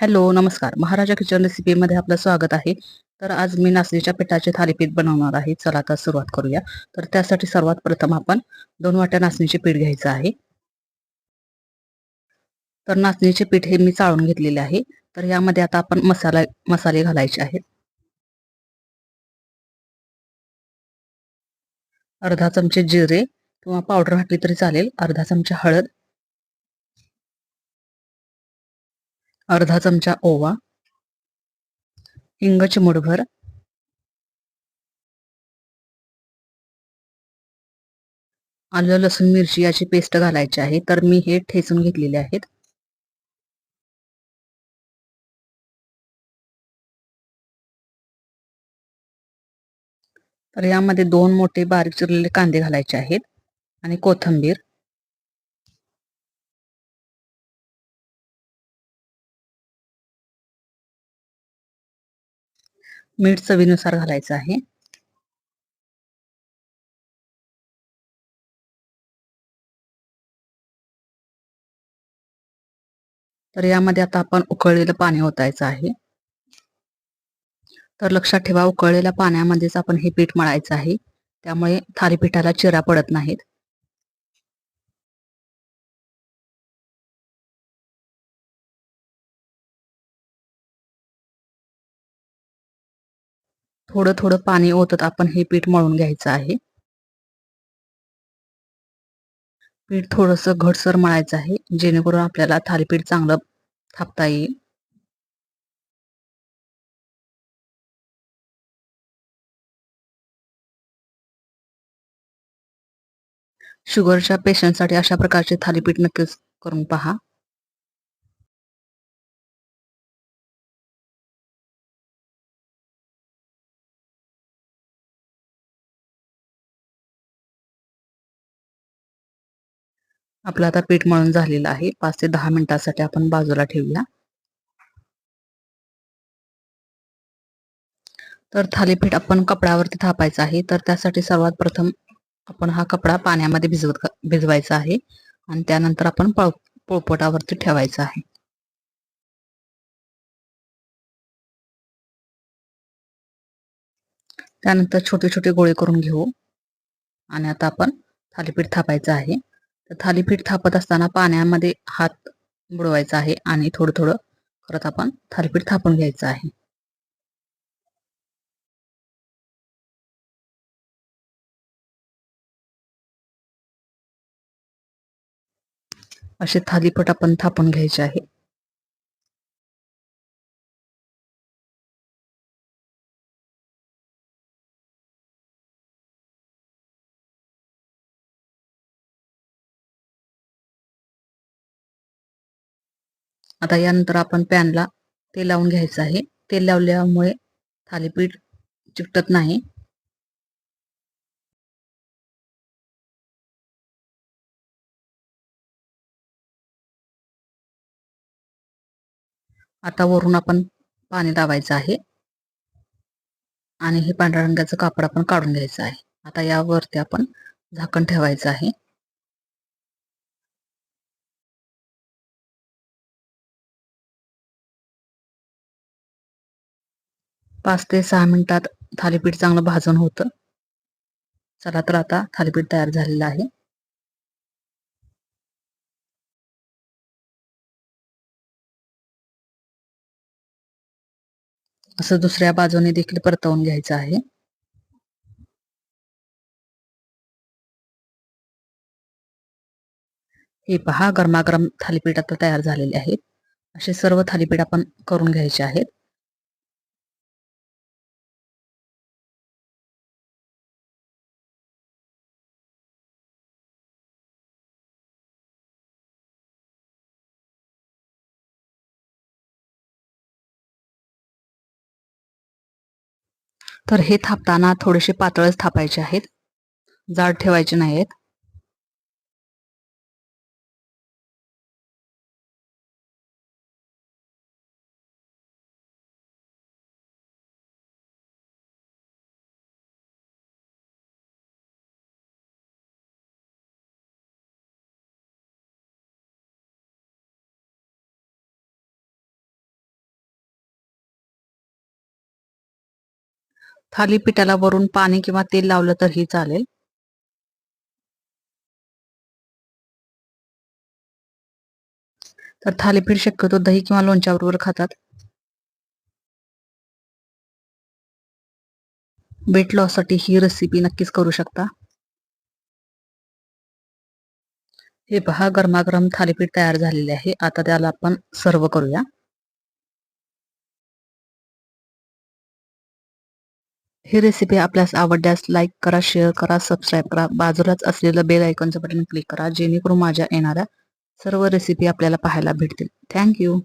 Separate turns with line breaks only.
Hello नमस्कार. महाराजा kitchen रेसिपीमध्ये आपलं स्वागत आहे. तर आज मी नाचणीच्या पिठाचे थालीपीठ बनवणार आहे. चला तर सुरुवात करूया. तर त्यासाठी सर्वात प्रथम आपण दोन वाट्या नाचणीचे पीठ घ्यायचं आहे. तर नाचणीचे पीठ हे मी चाळून घेतलेले आहे. तर यामध्ये आता आपण मसाला मसाले घालायचे आहेत. अर्धा चमचे जिरे किंवा पावडर घातली तरी चालेल. अर्धा चमचा हळद अर्धा चमचा ओवा हिंग चिमुडभर आलं लसूण मिरची याची पेस्ट घालायची आहे तर मी हे ठेचून घेतलेले आहेत. तर यामध्ये दोन मोठे बारीक चिरलेले कांदे घालायचे आहेत आणि कोथंबीर. मीठ चवीनुसार घालायचं आहे. तर यामध्ये आता आपण उकळलेलं पाणी ओतायचं आहे. तर लक्षात ठेवा उकळलेल्या पाण्यामध्येच आपण हे पीठ मळायचं आहे. त्यामुळे थालीपीठाला चिरा पडत नाहीत. थोडं थोडं पाणी ओतत आपण हे पीठ मळून घ्यायचं आहे. पीठ थोडस घटसर मळायचं आहे जेणेकरून आपल्याला थालीपीठ चांगलं थापता येईल. शुगरच्या पेशंटसाठी अशा प्रकारचे थालीपीठ नक्कीच करून पहा. आपलं आता पीठ मळून झालेलं आहे. पाच ते दहा मिनिटासाठी आपण बाजूला ठेवूया. तर थालीपीठ आपण कपड्यावरती थापायचं आहे. तर त्यासाठी सर्वात प्रथम आपण हा कपडा पाण्यामध्ये भिजवत भिजवायचा आहे. आणि त्यानंतर आपण पोळपोटावरती ठेवायचा आहे. त्यानंतर छोटे छोटे गोळे करून घेऊ. आणि आता आपण थालीपीठ थापायचं आहे. तर थालीपीठ थापत असताना पाण्यामध्ये हात बुडवायचा आहे आणि थोडं थोडं करत आपण थालीपीठ थापून घ्यायचं आहे. असे थालीपीठ आपण थापून घ्यायचे आहे. आता यानंतर आपण पॅनला तेल लावून घ्यायचं आहे. तेल लावल्यामुळे थालीपीठ चिकटत नाही. आता वरून आपण पाणी लावायचं आहे. आणि हे पांढऱ्या रंगाचं कापड आपण काढून घ्यायचं आहे. आता यावरती आपण झाकण ठेवायचं आहे. पाच ते सहा मिनिटात थालीपीठ चांगलं भाजून होतं. चला तर आता थालीपीठ तयार झालेलं आहे. असं दुसऱ्या बाजूने देखील परतवून घ्यायचं आहे. हे पहा गरमागरम थालीपीठ आता तयार झालेले आहेत. असे सर्व थालीपीठ आपण करून घ्यायचे आहेत. तर हे थापताना थोडेसे पातळच थापायचे आहेत. जाड ठेवायचे नाहीत थालीपीठाला वरून पाणी किंवा तेल लावलं तरीही चालेल. तर थालीपीठ शक्यतो दही किंवा लोणच्याबरोबर खातात. वेट लॉससाठी ही रेसिपी नक्कीच करू शकता. हे पहा गरमागरम थालीपीठ तयार झालेले आहे. आता त्याला आपण सर्व करूया. ही रेसिपी आपल्यास आवडल्यास लाईक करा शेअर करा सबस्क्राईब करा. बाजूलाच असलेलं बेल आयकॉनचं बटन क्लिक करा जेणेकरून माझ्या येणाऱ्या सर्व रेसिपी आपल्याला पाहायला भेटतील. थँक्यू